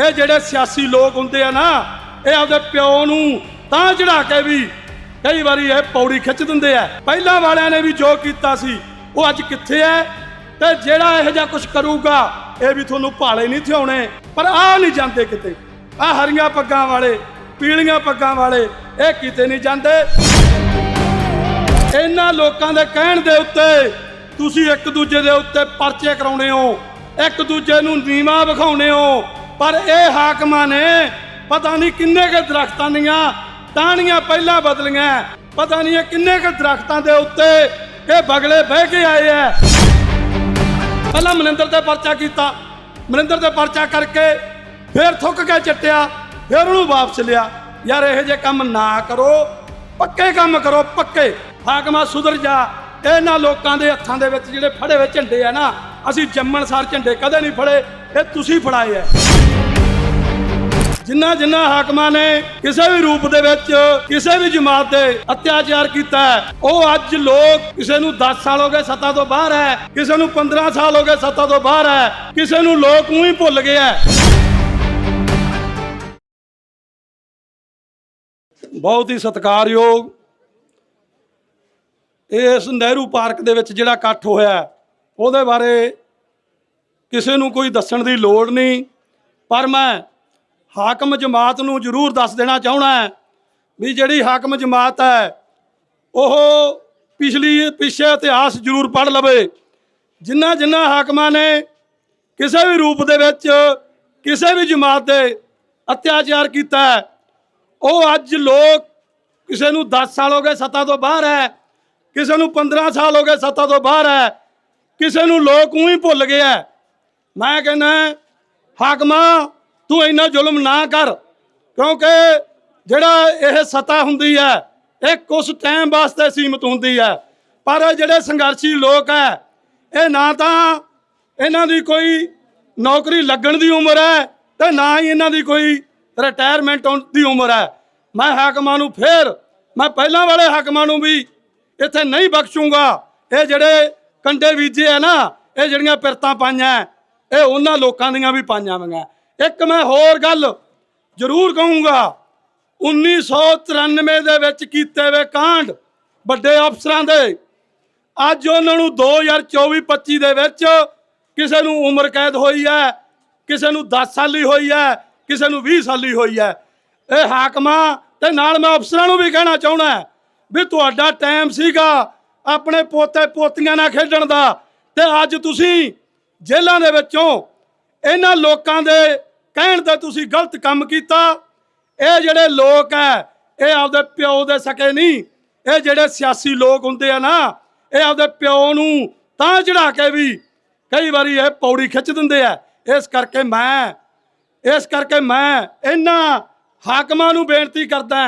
ਇਹ ਜਿਹੜੇ ਸਿਆਸੀ ਲੋਕ ਹੁੰਦੇ ਆ ਨਾ, ਇਹ ਆਪਦੇ ਪਿਓ ਨੂੰ ਤਾਂ ਚੜਾ ਕੇ ਵੀ ਕਈ ਵਾਰੀ ਇਹ ਪੌੜੀ ਖਿੱਚ ਦਿੰਦੇ ਆ। ਪਹਿਲਾਂ ਵਾਲਿਆਂ ਨੇ ਵੀ ਜੋ ਕੀਤਾ ਸੀ, ਉਹ ਅੱਜ ਕਿੱਥੇ ਹੈ ਤੇ ਜਿਹੜਾ ਇਹੋ ਜਿਹਾ ਕੁਝ ਕਰੂਗਾ, ਇਹ ਵੀ ਤੁਹਾਨੂੰ ਭਾਲੇ ਨਹੀਂ ਥਿਆਉਣੇ। ਪਰ ਆ ਨਹੀਂ ਜਾਂਦੇ ਕਿਤੇ। ਆ ਹਰੀਆਂ ਪੱਗਾਂ ਵਾਲੇ, ਪੀਲੀਆਂ ਪੱਗਾਂ ਵਾਲੇ, ਇਹ ਕਿਤੇ ਨਹੀਂ ਜਾਂਦੇ। ਇਹਨਾਂ ਲੋਕਾਂ ਦੇ ਕਹਿਣ ਦੇ ਉੱਤੇ ਤੁਸੀਂ ਇੱਕ ਦੂਜੇ ਦੇ ਉੱਤੇ ਪਰਚੇ ਕਰਾਉਣੇ ਹੋ, ਇੱਕ ਦੂਜੇ ਨੂੰ ਨੀਵਾ ਵਿਖਾਉਣੇ ਹੋ ਪਰ ਇਹ ਹਾਕਮਾਂ ਨੇ ਪਤਾ ਨਹੀਂ ਕਿੰਨੇ ਕੇ ਦਰਖਤਾਂ ਦੀਆਂ ਟਾਹਣੀਆਂ ਪਹਿਲਾਂ ਬਦਲੀਆਂ। ਪਤਾ ਨਹੀਂ ਇਹ ਕਿੰਨੇ ਕੇ ਦਰਖਤਾਂ ਦੇ ਉੱਤੇ ਇਹ ਬਗਲੇ ਬਹਿ ਕੇ ਆਏ ਐ। ਪਹਿਲਾਂ ਮਨਿੰਦਰ ਤੇ ਪਰਚਾ ਕੀਤਾ। ਮਨਿੰਦਰ ਤੇ ਪਰਚਾ ਕਰਕੇ ਫਿਰ ਥੁੱਕ ਕੇ ਚੱਟਿਆ, ਫਿਰ ਉਹਨੂੰ ਵਾਪਸ ਲਿਆ। ਯਾਰ ਇਹੋ ਜਿਹੇ ਕੰਮ ਨਾ ਕਰੋ। ਪੱਕੇ ਕੰਮ ਕਰੋ, ਪੱਕੇ। ਹਾਕਮਾ ਸੁਧਰ ਜਾ। ਇਹਨਾਂ ਲੋਕਾਂ ਦੇ ਹੱਥਾਂ ਦੇ ਵਿੱਚ ਜਿਹੜੇ ਫੜੇ ਹੋਏ ਝੰਡੇ ਆ ਨਾ, ਅਸੀਂ ਜੰਮਣ ਸਾਰ ਝੰਡੇ ਕਦੇ ਨਹੀਂ ਫੜੇ। ਇਹ ਤੁਸੀਂ ਫੜਾਏ ਆ ਜਿੰਨਾ ਜਿੰਨਾ ਹਾਕਮਾਂ ਨੇ ਕਿਸੇ ਵੀ ਰੂਪ ਦੇ ਵਿੱਚ ਕਿਸੇ ਵੀ ਜਮਾਤ ਦੇ ਅਤਿਆਚਾਰ ਕੀਤਾ ਹੈ, ਉਹ ਅੱਜ ਲੋਕ ਕਿਸੇ ਨੂੰ 10 ਸਾਲ ਹੋ ਗਏ ਸੱਤਾ ਤੋਂ ਬਾਹਰ ਹੈ ਕਿਸੇ ਨੂੰ 15 ਸਾਲ ਹੋ ਗਏ ਸੱਤਾ ਤੋਂ ਬਾਹਰ ਹੈ ਕਿਸੇ ਨੂੰ ਲੋਕ ਨੂੰ ਹੀ ਭੁੱਲ ਗਏ ਹੈ। ਬਹੁਤ ਹੀ ਸਤਿਕਾਰਯੋਗ ਇਸ ਨਹਿਰੂ ਪਾਰਕ ਦੇ ਵਿੱਚ ਜਿਹੜਾ ਇਕੱਠ ਹੋਇਆ ਉਹਦੇ ਬਾਰੇ ਕਿਸੇ ਨੂੰ ਕੋਈ ਦੱਸਣ ਦੀ ਲੋੜ ਨਹੀਂ ਪਰ ਮੈਂ ਹਾਕਮ ਜਮਾਤ ਨੂੰ ਜ਼ਰੂਰ ਦੱਸ ਦੇਣਾ ਚਾਹਣਾ ਹੈ ਵੀ ਜਿਹੜੀ ਹਾਕਮ ਜਮਾਤ ਹੈ, ਉਹ ਪਿਛਲੀ, ਪਿਛੇ ਇਤਿਹਾਸ ਜ਼ਰੂਰ ਪੜ੍ਹ ਲਵੇ। ਜਿਨ੍ਹਾਂ ਜਿਨ੍ਹਾਂ ਹਾਕਮਾਂ ਨੇ ਕਿਸੇ ਵੀ ਰੂਪ ਦੇ ਵਿੱਚ, ਕਿਸੇ ਵੀ ਜਮਾਤ ਦੇ ਅਤਿਆਚਾਰ ਕੀਤਾ ਉਹ ਅੱਜ ਲੋਕ ਕਿਸੇ ਨੂੰ 10 ਸਾਲ ਹੋ ਗਏ ਸੱਤਾ ਤੋਂ ਬਾਹਰ ਹੈ, ਕਿਸੇ ਨੂੰ 15 ਸਾਲ ਹੋ ਗਏ ਸੱਤਾ ਤੋਂ ਬਾਹਰ ਹੈ, ਕਿਸੇ ਨੂੰ ਲੋਕ ਉਹੀ ਭੁੱਲ ਗਏ ਹੈ। ਮੈਂ ਕਹਿੰਦਾ, ਹਾਕਮਾਂ ਤੂੰ ਇੰਨਾ ਜ਼ੁਲਮ ਨਾ ਕਰ, ਕਿਉਂਕਿ ਜਿਹੜਾ ਇਹ ਸਤਾ ਹੁੰਦੀ ਹੈ, ਇਹ ਕੁਝ ਟਾਈਮ ਵਾਸਤੇ ਸੀਮਤ ਹੁੰਦੀ ਹੈ। ਪਰ ਜਿਹੜੇ ਸੰਘਰਸ਼ੀ ਲੋਕ ਹੈ, ਇਹ ਨਾ ਤਾਂ ਇਹਨਾਂ ਦੀ ਕੋਈ ਨੌਕਰੀ ਲੱਗਣ ਦੀ ਉਮਰ ਹੈ ਤੇ ਨਾ ਹੀ ਇਹਨਾਂ ਦੀ ਕੋਈ ਰਿਟਾਇਰਮੈਂਟ ਦੀ ਉਮਰ ਹੈ। ਮੈਂ ਹਾਕਮਾਂ ਨੂੰ ਫੇਰ, ਮੈਂ ਪਹਿਲਾਂ ਵਾਲੇ ਹਾਕਮਾਂ ਨੂੰ ਵੀ ਇੱਥੇ ਨਹੀਂ ਬਖਸ਼ੂੰਗਾ। ਇਹ ਜਿਹੜੇ ਕੰਡੇ ਬੀਜੇ ਆ ਨਾ, ਇਹ ਜਿਹੜੀਆਂ ਪਿਰਤਾਂ ਪਾਈਆਂ, ਇਹ ਉਹਨਾਂ ਲੋਕਾਂ ਦੀਆਂ ਵੀ ਪਾਈਆਂ ਵੀਆਂ ਇੱਕ ਮੈਂ ਹੋਰ ਗੱਲ ਜ਼ਰੂਰ ਕਹੂੰਗਾ। 1993 ਦੇ ਵਿੱਚ ਕੀਤੇ ਵੇ ਕਾਂਡ ਵੱਡੇ ਅਫਸਰਾਂ ਦੇ। ਅੱਜ ਉਹਨਾਂ ਨੂੰ 2024-25 ਦੇ ਵਿੱਚ ਕਿਸੇ ਨੂੰ ਉਮਰ ਕੈਦ ਹੋਈ ਹੈ, ਕਿਸੇ ਨੂੰ 10 ਸਾਲੀ ਹੋਈ ਹੈ, ਕਿਸੇ ਨੂੰ 20 ਸਾਲੀ ਹੋਈ ਹੈ। ਇਹ ਹਾਕਮਾਂ ਤੇ ਨਾਲ ਮੈਂ ਅਫਸਰਾਂ ਨੂੰ ਵੀ ਕਹਿਣਾ ਚਾਹੁੰਦਾ ਵੀ ਤੁਹਾਡਾ ਟਾਈਮ ਸੀਗਾ ਆਪਣੇ ਪੋਤੇ ਪੋਤੀਆਂ ਨਾਲ ਖੇਡਣ ਦਾ ਤੇ ਅੱਜ ਤੁਸੀਂ ਜੇਲ੍ਹਾਂ ਦੇ ਵਿੱਚੋਂ ਇਹਨਾਂ ਲੋਕਾਂ ਦੇ ਕਹਿਣ ਤੇ ਤੁਸੀਂ ਗਲਤ ਕੰਮ ਕੀਤਾ। ਇਹ ਜਿਹੜੇ ਲੋਕ ਹੈ ਇਹ ਆਪਦੇ ਪਿਓ ਦੇ ਸਕੇ ਨਹੀਂ। ਇਹ ਜਿਹੜੇ ਸਿਆਸੀ ਲੋਕ ਹੁੰਦੇ ਆ ਨਾ, ਇਹ ਆਪਦੇ ਪਿਓ ਨੂੰ ਤਾਂ ਚੜਾ ਕੇ ਵੀ ਕਈ ਵਾਰੀ ਇਹ ਪੌੜੀ ਖਿੱਚ ਦਿੰਦੇ ਆ। ਇਸ ਕਰਕੇ ਮੈਂ, ਇਸ ਕਰਕੇ ਮੈਂ ਇਹਨਾਂ ਹਾਕਮਾਂ ਨੂੰ ਬੇਨਤੀ ਕਰਦਾ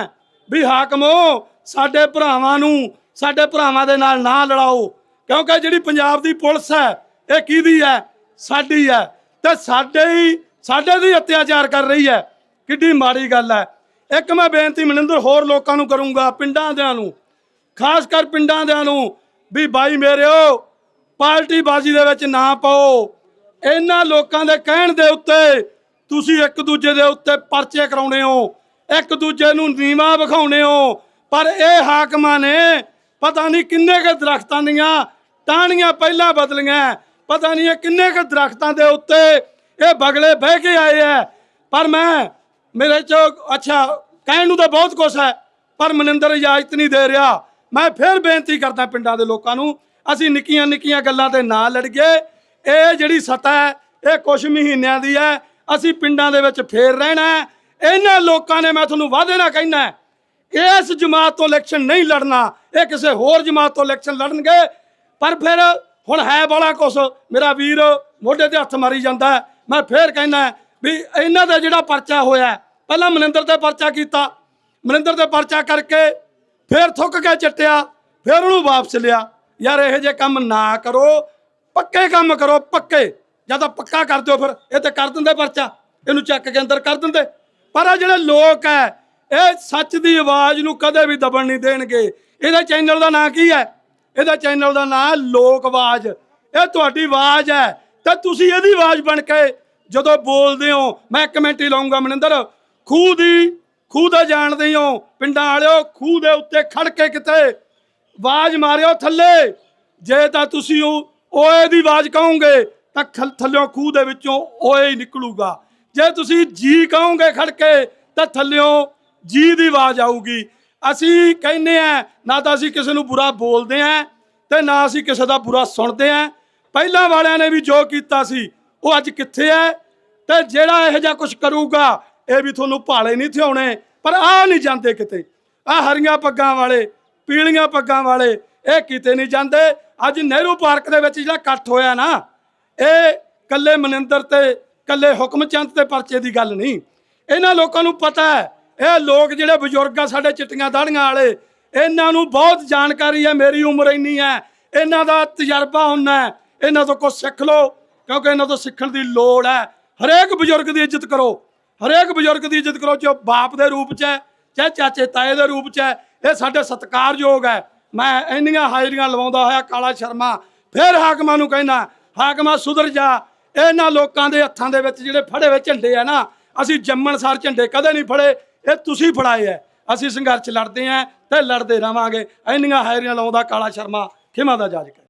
ਵੀ ਹਾਕਮੋ, ਸਾਡੇ ਭਰਾਵਾਂ ਨੂੰ, ਸਾਡੇ ਭਰਾਵਾਂ ਦੇ ਨਾਲ ਨਾ ਲੜਾਓ। ਕਿਉਂਕਿ ਜਿਹੜੀ ਪੰਜਾਬ ਦੀ ਪੁਲਿਸ ਹੈ ਇਹ ਕਿਹਦੀ ਹੈ ਸਾਡੀ ਹੈ ਤੇ ਸਾਡੇ ਹੀ ਸਾਡੇ ਦੀ ਅਤਿਆਚਾਰ ਕਰ ਰਹੀ ਹੈ। ਕਿੱਡੀ ਮਾੜੀ ਗੱਲ ਹੈ। ਇੱਕ ਮੈਂ ਬੇਨਤੀ ਮਨਿੰਦਰ, ਹੋਰ ਲੋਕਾਂ ਨੂੰ ਕਰੂੰਗਾ, ਪਿੰਡਾਂ ਦਿਆਂ ਨੂੰ। ਖਾਸ ਕਰ ਪਿੰਡਾਂ ਦਿਆਂ ਨੂੰ। ਵੀ ਬਾਈ ਮੇਰਿਓ ਪਾਰਟੀ ਬਾਜ਼ੀ ਦੇ ਵਿੱਚ ਨਾ ਪਾਓ। ਇਹਨਾਂ ਲੋਕਾਂ ਦੇ ਕਹਿਣ ਦੇ ਉੱਤੇ ਤੁਸੀਂ ਇੱਕ ਦੂਜੇ ਦੇ ਉੱਤੇ ਪਰਚੇ ਕਰਾਉਣੇ ਹੋ। ਇੱਕ ਦੂਜੇ ਨੂੰ ਨੀਵਾ ਵਿਖਾਉਣੇ ਹੋ। ਪਰ ਇਹ ਹਾਕਮਾਂ ਨੇ ਪਤਾ ਨਹੀਂ ਕਿੰਨੇ ਕੇ ਦਰਖਤਾਂ ਦੀਆਂ ਟਾਹਣੀਆਂ ਪਹਿਲਾਂ ਬਦਲੀਆਂ। ਪਤਾ ਨਹੀਂ ਇਹ ਕਿੰਨੇ ਕੇ ਦਰਖਤਾਂ ਦੇ ਉੱਤੇ ਇਹ ਬਗਲੇ ਬਹਿ ਕੇ ਆਏ ਐ। ਪਰ ਮੈਂ, ਮੇਰੇ ਚ, ਅੱਛਾ, ਕਹਿਣ ਨੂੰ ਤਾਂ ਬਹੁਤ ਕੁਛ ਹੈ ਪਰ ਮਨਿੰਦਰ ਇਜਾਜ਼ਤ ਨਹੀਂ ਦੇ ਰਿਹਾ ਮੈਂ ਫਿਰ ਬੇਨਤੀ ਕਰਦਾ ਪਿੰਡਾਂ ਦੇ ਲੋਕਾਂ ਨੂੰ, ਅਸੀਂ ਨਿੱਕੀਆਂ ਨਿੱਕੀਆਂ ਗੱਲਾਂ ਤੇ ਨਾ ਲੜੀਏ। ਇਹ ਜਿਹੜੀ ਸਤਾ ਹੈ ਇਹ ਕੁਝ ਮਹੀਨਿਆਂ ਦੀ ਹੈ ਅਸੀਂ ਪਿੰਡਾਂ ਦੇ ਵਿੱਚ ਫੇਰ ਰਹਿਣਾ ਇਹਨਾਂ ਲੋਕਾਂ ਨੇ ਮੈਂ ਤੁਹਾਨੂੰ ਵਾਅਦੇ ਨਾਲ ਕਹਿਣਾ ਇਸ ਜਮਾਤ ਤੋਂ ਇਲੈਕਸ਼ਨ ਨਹੀਂ ਲੜਨਾ, ਇਹ ਕਿਸੇ ਹੋਰ ਜਮਾਤ ਤੋਂ ਇਲੈਕਸ਼ਨ ਲੜਨਗੇ। ਪਰ ਫਿਰ ਹੁਣ ਹੈ ਬੜਾ ਕੁਛ, ਮੇਰਾ ਵੀਰ ਮੋਢੇ ਤੇ ਹੱਥ ਮਾਰੀ ਜਾਂਦਾ ਮੈਂ ਫੇਰ ਕਹਿੰਦਾ ਵੀ ਇਹਨਾਂ ਦਾ ਜਿਹੜਾ ਪਰਚਾ ਹੋਇਆ ਪਹਿਲਾਂ ਮਨਿੰਦਰ ਤੇ ਪਰਚਾ ਕੀਤਾ। ਮਨਿੰਦਰ ਤੇ ਪਰਚਾ ਕਰਕੇ ਫਿਰ ਥੁੱਕ ਕੇ ਚੱਟਿਆ, ਫਿਰ ਉਹਨੂੰ ਵਾਪਸ ਲਿਆ। ਯਾਰ ਇਹੋ ਜਿਹੇ ਕੰਮ ਨਾ ਕਰੋ, ਪੱਕੇ ਕੰਮ ਕਰੋ, ਪੱਕੇ। ਜਾਂ ਤਾਂ ਪੱਕਾ ਕਰ ਦਿਓ ਫਿਰ, ਇਹ ਤੇ ਕਰ ਦਿੰਦੇ ਪਰਚਾ। ਇਹਨੂੰ ਚੱਕ ਕੇ ਅੰਦਰ ਕਰ ਦਿੰਦੇ। ਪਰ ਆ ਜਿਹੜੇ ਲੋਕ ਹੈ, ਇਹ ਸੱਚ ਦੀ ਆਵਾਜ਼ ਨੂੰ ਕਦੇ ਵੀ ਦਬਣ ਨਹੀਂ ਦੇਣਗੇ। ਇਹਦਾ ਚੈਨਲ ਦਾ ਨਾਂ ਕੀ ਹੈ? ਇਹਦਾ ਚੈਨਲ ਦਾ ਨਾਂ ਲੋਕ ਆਵਾਜ਼। ਇਹ ਤੁਹਾਡੀ ਆਵਾਜ਼ ਹੈ ਤਾਂ ਤੁਸੀਂ ਇਹਦੀ ਆਵਾਜ਼ ਬਣ ਕੇ ਜਦੋਂ ਬੋਲਦੇ ਹੋ, ਮੈਂ ਕਮੈਂਟ ਹੀ ਲਾਉਂਗਾ ਮਨਿੰਦਰ, ਖੂਹ ਦੀ, ਖੂਹ ਦਾ ਜਾਣਦੇ ਹੋ ਪਿੰਡਾਂ ਵਾਲਿਓ, ਖੂਹ ਦੇ ਉੱਤੇ ਖੜ ਕੇ ਕਿਤੇ ਆਵਾਜ਼ ਮਾਰਿਓ ਥੱਲੇ। ਜੇ ਤਾਂ ਤੁਸੀਂ ਉਹ ਓਏ ਦੀ ਆਵਾਜ਼ ਕਹੋਗੇ, ਤਾਂ ਖਲ- ਥੱਲਿਓਂ ਖੂਹ ਦੇ ਵਿੱਚੋਂ ਓਏ ਹੀ ਨਿਕਲੂਗਾ। ਜੇ ਤੁਸੀਂ ਜੀ ਕਹੋਗੇ ਖੜ ਕੇ, ਤਾਂ ਥੱਲਿਓਂ ਜੀ ਦੀ ਆਵਾਜ਼ ਆਊਗੀ। ਅਸੀਂ ਕਹਿੰਦੇ ਆ ਨਾ ਤਾਂ ਅਸੀਂ ਕਿਸੇ ਨੂੰ ਬੁਰਾ ਬੋਲਦੇ ਆ ਤੇ ਨਾ ਅਸੀਂ ਕਿਸੇ ਦਾ ਬੁਰਾ ਸੁਣਦੇ ਆ ਪਹਿਲਾਂ ਵਾਲਿਆਂ ਨੇ ਵੀ ਜੋ ਕੀਤਾ ਸੀ, ਉਹ ਅੱਜ ਕਿੱਥੇ ਹੈ? ਤੇ ਜਿਹੜਾ ਇਹੋ ਜਿਹਾ ਕੁਝ ਕਰੂਗਾ, ਇਹ ਵੀ ਤੁਹਾਨੂੰ ਭਾਲੇ ਨਹੀਂ ਥਿਆਉਣੇ, ਪਰ ਆ ਨਹੀਂ ਜਾਂਦੇ ਕਿਤੇ। ਆ ਹਰੀਆਂ ਪੱਗਾਂ ਵਾਲੇ, ਪੀਲੀਆਂ ਪੱਗਾਂ ਵਾਲੇ, ਇਹ ਕਿਤੇ ਨਹੀਂ ਜਾਂਦੇ। ਅੱਜ ਨਹਿਰੂ ਪਾਰਕ ਦੇ ਵਿੱਚ ਜਿਹੜਾ ਇਕੱਠ ਹੋਇਆ ਨਾ, ਇਹ ਕੱਲੇ ਮਨਿੰਦਰ ਤੇ ਕੱਲੇ ਹੁਕਮਚੰਦ ਤੇ ਪਰਚੇ ਦੀ ਗੱਲ ਨਹੀਂ। ਇਹਨਾਂ ਲੋਕਾਂ ਨੂੰ ਪਤਾ ਹੈ, ਇਹ ਲੋਕ ਜਿਹੜੇ ਬਜ਼ੁਰਗ ਆ ਸਾਡੇ ਚਿੱਟੀਆਂ ਦਾੜੀਆਂ ਵਾਲੇ, ਇਹਨਾਂ ਨੂੰ ਬਹੁਤ ਜਾਣਕਾਰੀ ਹੈ, ਮੇਰੀ ਉਮਰ ਇੰਨੀ ਹੈ, ਇਹਨਾਂ ਦਾ ਤਜਰਬਾ ਹੁੰਦਾ ਹੈ। ਇਹਨਾਂ ਤੋਂ ਕੁਝ ਸਿੱਖ ਲਓ, ਕਿਉਂਕਿ ਇਹਨਾਂ ਤੋਂ ਸਿੱਖਣ ਦੀ ਲੋੜ ਹੈ। ਹਰੇਕ ਬਜ਼ੁਰਗ ਦੀ ਇੱਜ਼ਤ ਕਰੋ, ਹਰੇਕ ਬਜ਼ੁਰਗ ਦੀ ਇੱਜ਼ਤ ਕਰੋ ਚਾਹੇ ਬਾਪ ਦੇ ਰੂਪ 'ਚ ਹੈ, ਚਾਹੇ ਚਾਚੇ ਤਾਏ ਦੇ ਰੂਪ 'ਚ ਹੈ, ਇਹ ਸਾਡੇ ਸਤਿਕਾਰਯੋਗ ਹੈ। ਮੈਂ ਇੰਨੀਆਂ ਹਾਜ਼ਰੀਆਂ ਲਵਾਉਂਦਾ ਹੋਇਆ ਕਾਲਾ ਸ਼ਰਮਾ, ਫਿਰ ਹਾਕਮਾਂ ਨੂੰ ਕਹਿੰਦਾ, ਹਾਕਮਾ ਸੁਧਰ ਜਾ। ਇਹਨਾਂ ਲੋਕਾਂ ਦੇ ਹੱਥਾਂ ਦੇ ਵਿੱਚ ਜਿਹੜੇ ਫੜੇ ਹੋਏ ਝੰਡੇ ਆ ਨਾ, ਅਸੀਂ ਜੰਮਣ ਸਾਰ ਝੰਡੇ ਕਦੇ ਨਹੀਂ ਫੜੇ, ਇਹ ਤੁਸੀਂ ਫੜਾਏ ਐ ਅਸੀਂ ਸੰਘਰਸ਼ ਲੜਦੇ ਆਂ ਤੇ ਲੜਦੇ ਰਵਾਂਗੇ। ਇੰਨੀਆਂ ਹਾਜ਼ਰੀਆਂ ਲਾਉਂਦਾ ਕਾਲਾ ਸ਼ਰਮਾ, ਖਿਮਾ ਦਾ ਜਾਜਕ ਹੈ।